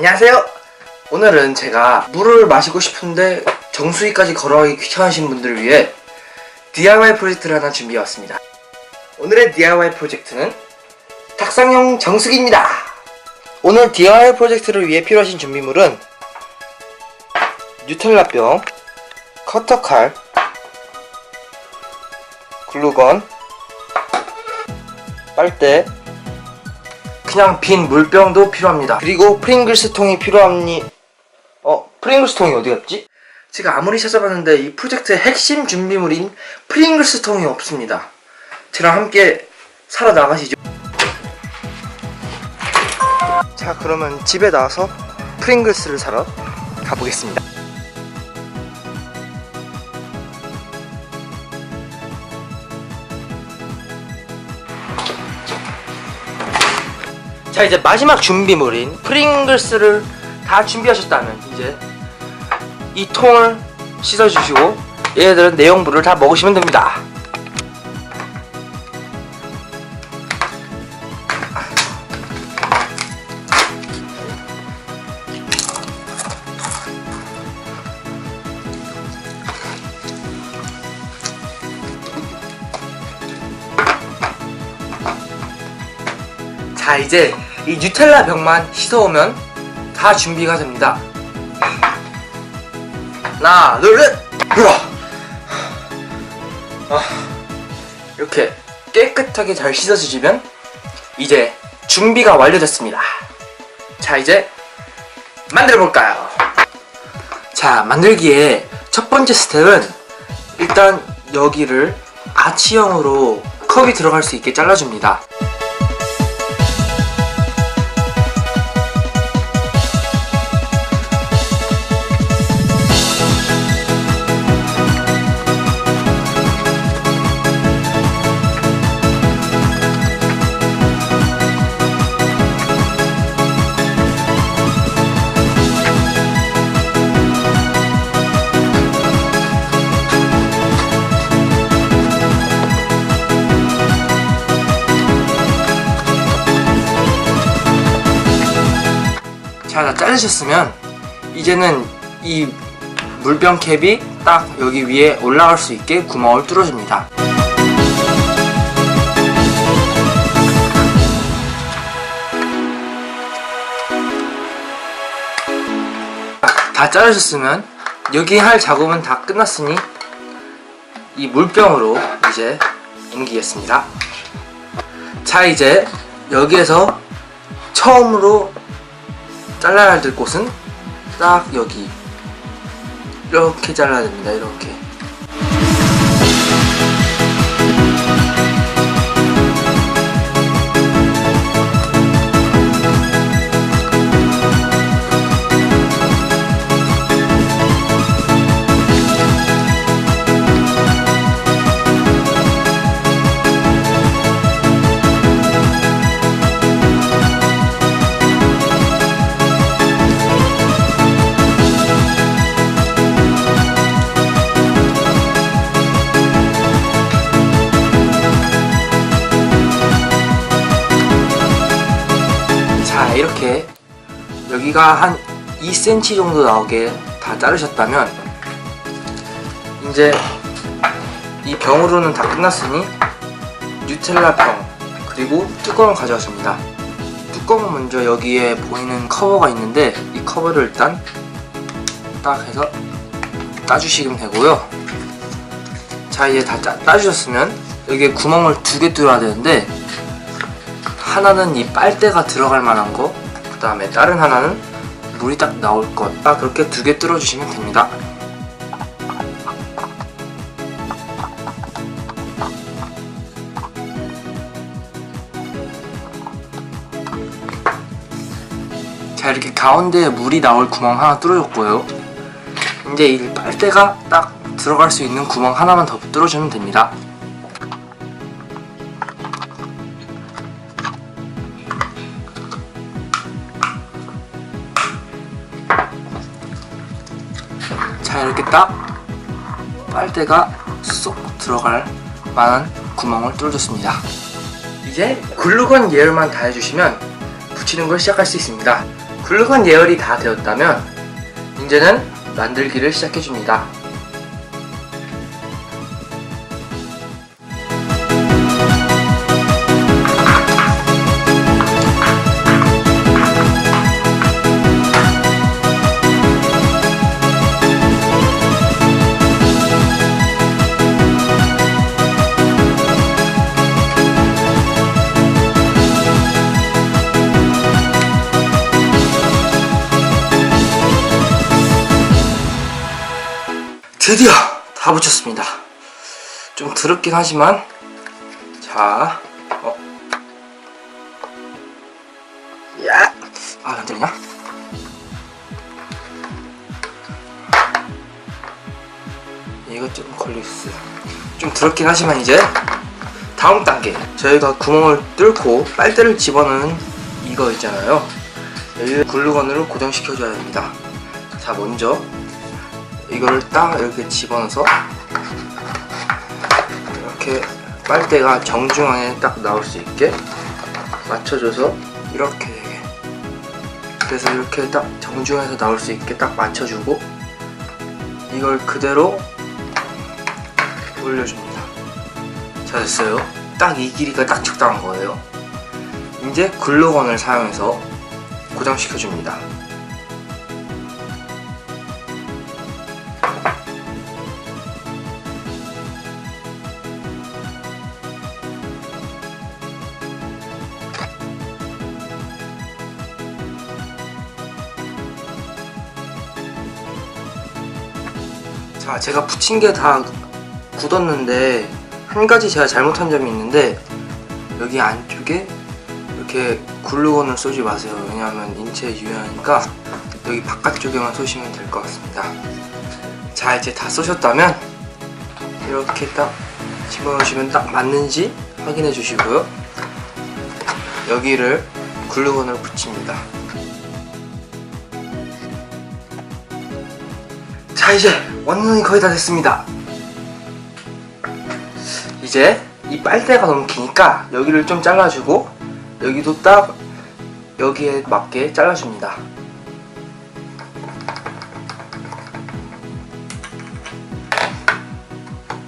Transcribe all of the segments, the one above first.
안녕하세요. 오늘은 제가 물을 마시고 싶은데 정수기까지 걸어가기 귀찮으신 분들을 위해 DIY 프로젝트를 하나 준비해 왔습니다. 오늘의 DIY 프로젝트는 탁상용 정수기입니다. 오늘 DIY 프로젝트를 위해 필요하신 준비물은 뉴텔라병, 커터칼, 글루건, 빨대, 그냥 빈 물병도 필요합니다. 그리고 프링글스 통이 필요합니다. 어, 프링글스 통이 어디 갔지? 제가 아무리 찾아봤는데 이 프로젝트의 핵심 준비물인 프링글스 통이 없습니다. 저랑 함께 사러 나가시죠. 자, 그러면 집에 나와서 프링글스를 사러 가보겠습니다. 자 이제 마지막 준비물인 프링글스를 다 준비하셨다면 이제 이 통을 씻어주시고 얘네들은 내용물을 다 먹으시면 됩니다. 자 이제 이 뉴텔라 병만 씻어오면 다 준비가 됩니다. 하나 둘 셋! 으아! 아, 이렇게 깨끗하게 잘 씻어주시면 이제 준비가 완료됐습니다. 자 이제 만들어 볼까요? 자 만들기에 첫 번째 스텝은 일단 여기를 아치형으로 컵이 들어갈 수 있게 잘라줍니다 자, 다 자르셨으면 이제는 이 물병 캡이 딱 여기 위에 올라갈 수 있게 구멍을 뚫어줍니다. 다 자르셨으면 여기 할 작업은 다 끝났으니 이 물병으로 이제 옮기겠습니다. 자, 이제 여기에서 처음으로 잘라야 될 곳은 딱 여기. 이렇게 잘라야 됩니다 이렇게 여기가 한 2cm 정도 나오게 다 자르셨다면 이제 이 병으로는 다 끝났으니 뉴텔라 병 그리고 뚜껑을 가져왔습니다. 뚜껑은 먼저 여기에 보이는 커버가 있는데 이 커버를 일단 딱 해서 따주시면 되고요. 자 이제 다 따, 따주셨으면 여기에 구멍을 두 개 뚫어야 되는데 하나는 이 빨대가 들어갈 만한 거, 그 다음에 다른 하나는 물이 딱 나올 것. 딱 그렇게 두 개 뚫어주시면 됩니다. 자, 이렇게 가운데에 물이 나올 구멍 하나 뚫어줬고요. 이제 이 빨대가 딱 들어갈 수 있는 구멍 하나만 더 뚫어주면 됩니다. 빨대가 쏙 들어갈 만한 구멍을 뚫어줬습니다 이제 글루건 예열만 다 해주시면 붙이는 걸 시작할 수 있습니다 굵은 예열이 다 되었다면 이제는 만들기를 시작해 줍니다. 드디어 다 붙였습니다. 좀 더럽긴 하지만 자, 어, 야, 아, 안 되냐? 이거 좀 걸려있어. 좀 더럽긴 하지만 이제 다음 단계 저희가 구멍을 뚫고 빨대를 집어넣는 이거 있잖아요. 여기 글루건으로 고정시켜줘야 됩니다. 자, 먼저 이거를 딱 이렇게 집어넣어서 이렇게 빨대가 정중앙에 딱 나올 수 있게 맞춰줘서 이렇게 되게 그래서 이렇게 딱 정중앙에서 나올 수 있게 딱 맞춰주고 이걸 그대로 올려줍니다. 자 됐어요. 딱 이 길이가 딱 적당한 거예요. 이제 글루건을 사용해서 고정시켜줍니다 자, 제가 붙인 게 다 굳었는데 한 가지 제가 잘못한 점이 있는데 여기 안쪽에 이렇게 글루건을 쏘지 마세요. 왜냐하면 인체에 유해하니까 여기 바깥쪽에만 쏘시면 될 것 같습니다. 자, 이제 다 쏘셨다면 이렇게 딱 집어넣으시면 딱 맞는지 확인해 주시고요. 여기를 글루건을 붙입니다. 자 이제 완전히 거의 다 됐습니다. 이제 이 빨대가 너무 기니까 여기를 좀 잘라주고 여기도 딱 여기에 맞게 잘라줍니다.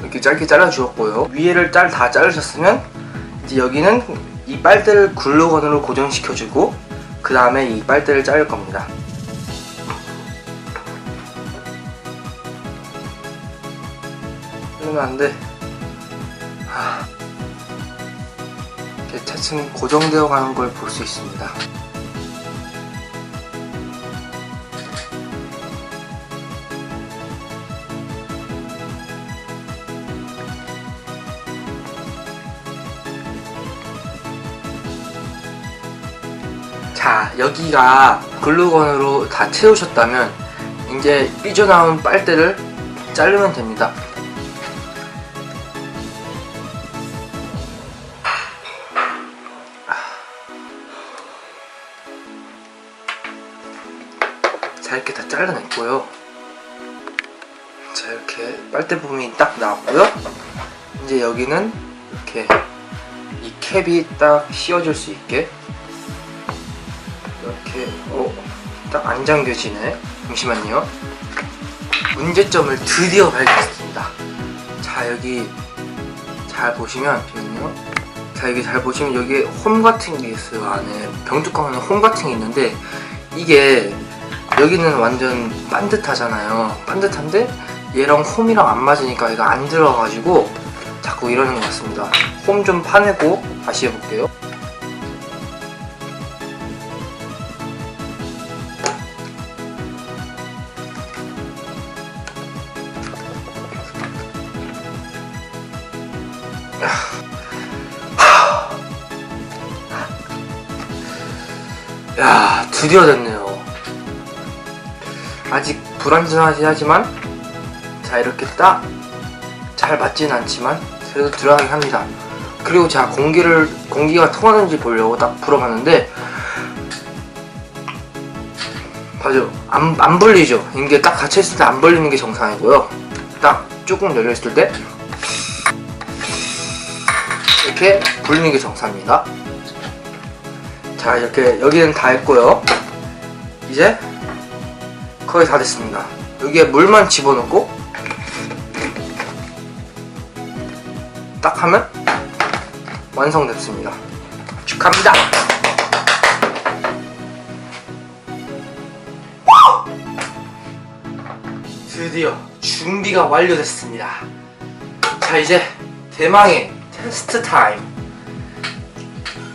이렇게 짧게 잘라주었고요. 위에를 짤다 자르셨으면 이제 여기는 이 빨대를 글루건으로 고정시켜주고 그 다음에 이 빨대를 자를 겁니다 이러면 안 돼. 하... 이렇게 차츰 고정되어 가는 걸 볼 수 있습니다. 자, 여기가 글루건으로 다 채우셨다면 이제 삐져나온 빨대를 자르면 됩니다. 자 이렇게 다 잘라냈고요. 자 이렇게 빨대 부분이 딱 나왔고요. 이제 여기는 이렇게 이 캡이 딱 씌워질 수 있게 이렇게 어, 딱안 잠겨지네. 잠시만요. 문제점을 드디어 발견했습니다. 자 여기 잘 보시면 잠시만요. 자 여기 잘 보시면 여기 홈 같은 게 있어요. 안에 병뚜껑 안에 홈 같은 게 있는데 이게 여기는 완전 반듯하잖아요. 반듯한데 얘랑 홈이랑 안 맞으니까 얘가 안 들어가지고 자꾸 이러는 것 같습니다. 홈 좀 파내고 다시 해볼게요. 야 드디어 됐네요. 아직 불완전하긴 하지만 자 이렇게 딱 잘 맞진 않지만 그래도 들어가긴 합니다. 그리고 제가 공기를 공기가 통하는지 보려고 딱 불어봤는데 맞아요 안, 안 불리죠? 이게 딱 닫혀있을 때안 벌리는 게 정상이고요. 딱 조금 열려있을 때 이렇게 불리는 게 정상입니다. 자 이렇게 여기는 다 했고요. 이제 거의 다 됐습니다. 여기에 물만 집어넣고 딱 하면 완성됐습니다. 축하합니다. 드디어 준비가 완료됐습니다. 자 이제 대망의 테스트 타임.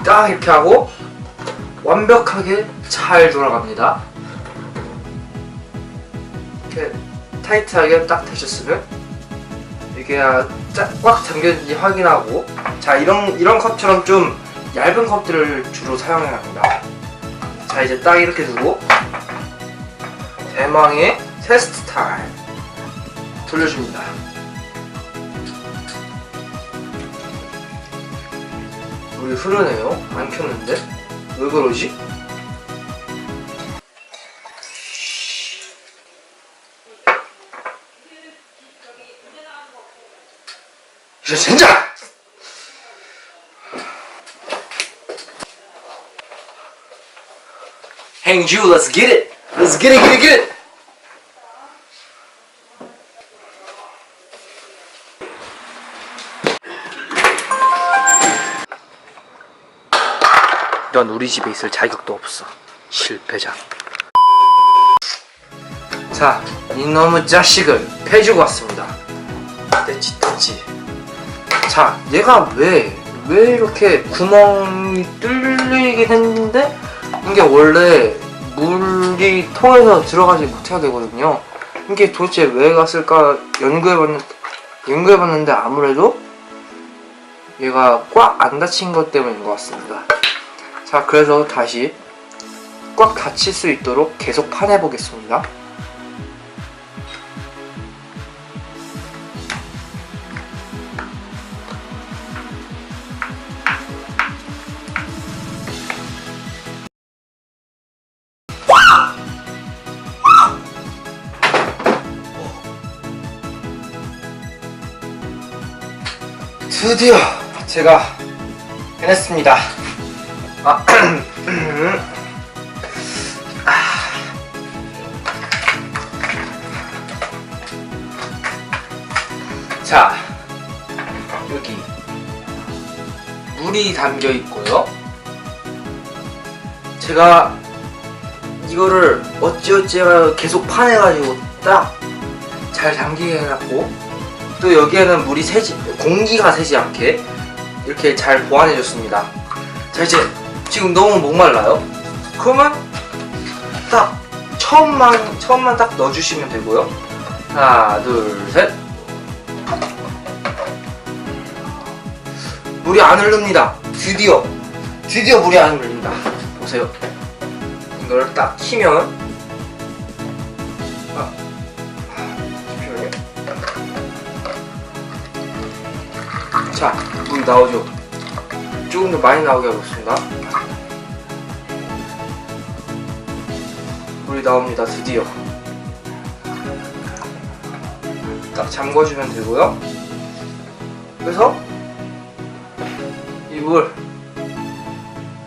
딱 이렇게 하고 완벽하게 잘 돌아갑니다. 이렇게 타이트하게 딱 되셨으면 이게 짝- 꽉 잠겼는지 확인하고 자 이런 이런 컵처럼 좀 얇은 컵들을 주로 사용해야 합니다. 자 이제 딱 이렇게 두고 대망의 테스트 타임 돌려줍니다. 물이 흐르네요. 안 켰는데 왜 그러지? 진짜! Hang Jew, let's get it! Let's get it, get it, get it! 넌 우리 집에 있을 자격도 없어. 실패자. 자, 이놈의 자식을 패주고 왔습니다. 됐지, 됐지. 자, 얘가 왜, 왜 이렇게 구멍이 뚫리긴 했는데, 이게 원래 물이 통해서 들어가지 못해야 되거든요. 이게 도대체 왜 갔을까 연구해봤는, 연구해봤는데 아무래도 얘가 꽉 안 닫힌 것 때문인 것 같습니다. 자, 그래서 다시 꽉 닫힐 수 있도록 계속 파내 보겠습니다. 드디어 제가 해냈습니다. 아, 자, 여기 물이 담겨 있고요. 제가 이거를 어찌어찌 계속 파내가지고 딱잘 잠기게 해놨고 또 여기에는 물이 새지 공기가 새지 않게 이렇게 잘 보완해 줬습니다. 자 이제 지금 너무 목말라요. 그러면 딱 처음만 처음만 딱 넣어주시면 되고요. 하나 둘 셋. 물이 안 흐릅니다. 드디어 드디어 물이 안 흐릅니다. 보세요. 이걸 딱 키면 자, 물이 나오죠. 조금 더 많이 나오게 하겠습니다. 물이 나옵니다. 드디어. 딱 잠궈주면 되고요. 그래서 이 물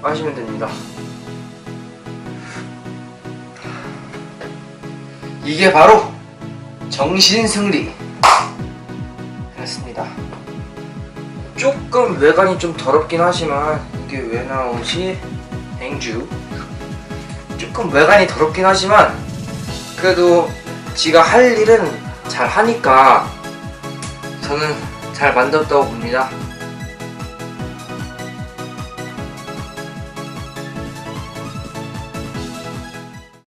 마시면 됩니다. 이게 바로 정신승리 했습니다. 조금 외관이 좀 더럽긴 하지만 이게 왜 나오지? 행주 조금 외관이 더럽긴 하지만 그래도 지가 할 일은 잘 하니까 저는 잘 만들었다고 봅니다.